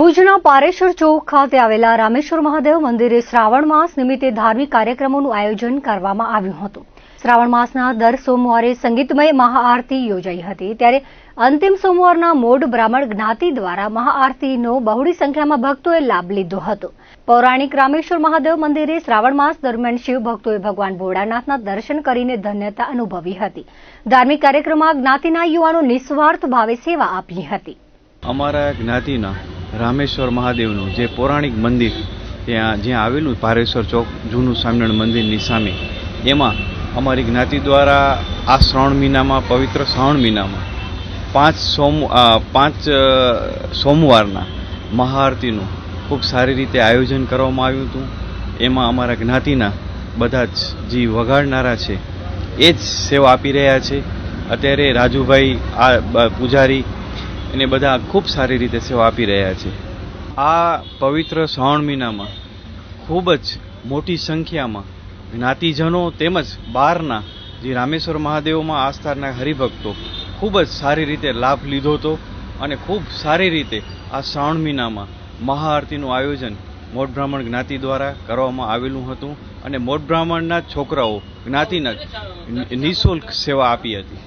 ભુજના પારેશ્વર ચોક ખાતે આવેલા રામેશ્વર મહાદેવ મંદિરે શ્રાવણ માસ નિમિત્તે ધાર્મિક કાર્યક્રમોનું આયોજન કરવામાં આવ્યું હતું. શ્રાવણ માસના દર સોમવારે સંગીતમય મહાઆરતી યોજાઈ હતી. ત્યારે અંતિમ સોમવારના મોઢ બ્રાહ્મણ જ્ઞાતિ દ્વારા મહાઆરતીનો બહોળી સંખ્યામાં ભક્તોએ લાભ લીધો હતો. પૌરાણિક રામેશ્વર મહાદેવ મંદિરે શ્રાવણ માસ દરમિયાન શિવ ભક્તોએ ભગવાન ભોળાનાથના દર્શન કરીને ધન્યતા અનુભવી હતી. ધાર્મિક કાર્યક્રમમાં જ્ઞાતિના યુવાનો નિસ્વાર્થ ભાવે સેવા આપી હતી. અમારા જ્ઞાતિના રામેશ્વર મહાદેવનું, જે પૌરાણિક મંદિર ત્યાં, જ્યાં આવેલું ભારેશ્વર ચોક, જૂનું સ્વામિનારાયણ મંદિરની સામે. એમાં અમારી જ્ઞાતિ દ્વારા આ શ્રાવણ મહિનામાં પવિત્ર શ્રાવણ મહિનામાં પાંચ સોમ પાંચ સોમવારના મહાઆરતીનું ખૂબ સારી રીતે આયોજન કરવામાં આવ્યું હતું. એમાં અમારા જ્ઞાતિના બધા જ જે વગાડનારા છે. એ જ સેવા આપી રહ્યા છે. અત્યારે રાજુભાઈ આ પૂજારી એને બધા ખૂબ સારી રીતે સેવા આપી રહ્યા છે. આ પવિત્ર શ્રાવણ મહિનામાં ખૂબ જ મોટી સંખ્યામાં જ્ઞાતિજનો તેમજ બહારના જે રામેશ્વર મહાદેવમાં આસ્થાના હરિભક્તો ખૂબ જ સારી રીતે લાભ લીધો હતો અને ખૂબ સારી રીતે આ શ્રાવણ મહિનામાં મહાઆરતીનું આયોજન મોટ બ્રાહ્મણ જ્ઞાતિ દ્વારા કરવામાં આવેલું હતું અને મોટ બ્રાહ્મણના છોકરાઓ જ્ઞાતિના નિઃશુલ્ક સેવા આપી હતી.